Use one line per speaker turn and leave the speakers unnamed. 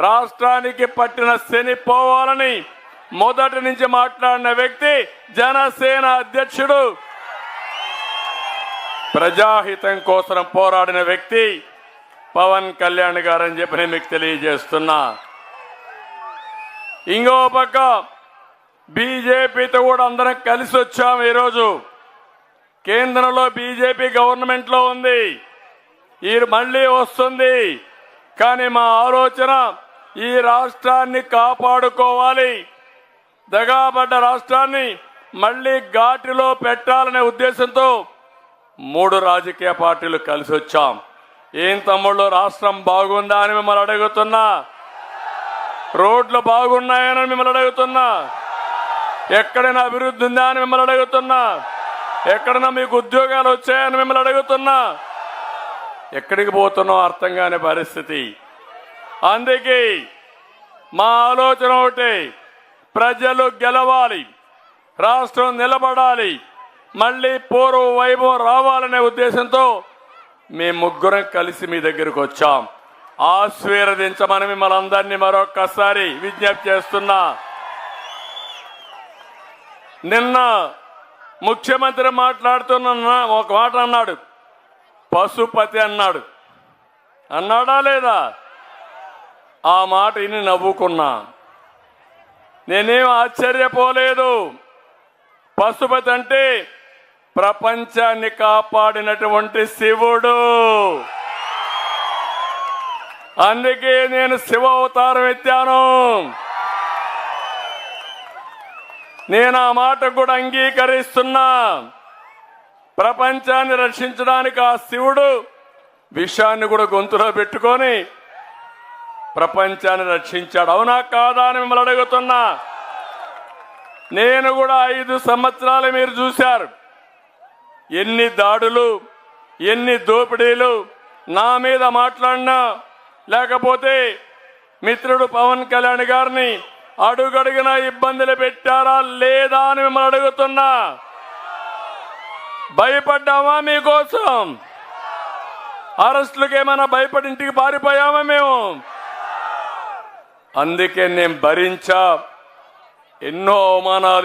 రాష్ట్రానికి పట్టిన శని పోవాలని మొదటి నుంచి మాట్లాడిన వ్యక్తి జనసేన అధ్యక్షుడు. ప్రజాహితం కోసం పోరాడిన వ్యక్తి పవన్ కళ్యాణ్ గారని చెప్పి నేను మీకు తెలియజేస్తున్నా. ఇంకో పక్క బీజేపీతో కూడా అందరం కలిసి వచ్చాం ఈరోజు. కేంద్రంలో బీజేపీ గవర్నమెంట్లో ఉంది. ఈ మళ్ళీ వస్తుంది. కానీ మా ఆలోచన ఈ రాష్ట్రాన్ని కాపాడుకోవాలి. దగాబడ్డ రాష్ట్రాన్ని మళ్ళీ ఘాటిలో పెట్టాలనే ఉద్దేశంతో మూడు రాజకీయ పార్టీలు కలిసి వచ్చాం. ఏం తమ్ముళ్ళు రాష్ట్రం బాగుందా అని మిమ్మల్ని అడుగుతున్నా. రోడ్లు బాగున్నాయని మిమ్మల్ని అడుగుతున్నా. ఎక్కడైనా అభివృద్ధి ఉందా అని మిమ్మల్ని అడుగుతున్నా. ఎక్కడైనా మీకు ఉద్యోగాలు వచ్చాయని మిమ్మల్ని అడుగుతున్నా. ఎక్కడికి పోతున్నావు అర్థం కాని పరిస్థితి? అందుకే మా ఆలోచన ఒకటి ప్రజలు గెలవాలి రాష్ట్రం నిలబడాలి మళ్ళీ పూర్వ వైభవం రావాలనే ఉద్దేశంతో మేము ముగ్గురం కలిసి మీ దగ్గరకు వచ్చాం. ఆశీర్వదించమని మిమ్మల్ని అందరినీ మరొక్కసారి విజ్ఞప్తి చేస్తున్నా. నిన్న ముఖ్యమంత్రి మాట్లాడుతున్న ఒక మాట అన్నాడు. పశుపతి అన్నాడు. అన్నాడా లేదా? ఆ మాట విని నవ్వుకున్నా. నేనేం ఆశ్చర్యపోలేదు. పశుపతి అంటే ప్రపంచాన్ని కాపాడినటువంటి శివుడు. అందుకే నేను శివ అవతారం ఎత్తాను. నేను ఆ మాట కూడా అంగీకరిస్తున్నా. ప్రపంచాన్ని రక్షించడానికి ఆ శివుడు విషయాన్ని కూడా గొంతులో పెట్టుకొని ప్రపంచాన్ని రక్షించాడు. అవునా కాదా అని మిమ్మల్ని అడుగుతున్నా. నేను కూడా ఐదు సంవత్సరాలు మీరు చూశారు. ఎన్ని దాడులు ఎన్ని దోపిడీలు నా మీద మాట్లాడినా లేకపోతే మిత్రుడు పవన్ కళ్యాణ్ గారిని అడుగడుగున ఇబ్బందులు పెట్టారా లేదా అని మిమ్మల్ని అడుగుతున్నా. భయపడ్డామా మీకోసం? అరెస్టులకు ఏమైనా భయపడి ఇంటికి పారిపోయామా మేము? అందుకే నేను భరించా. ఎన్నో అవమానాలు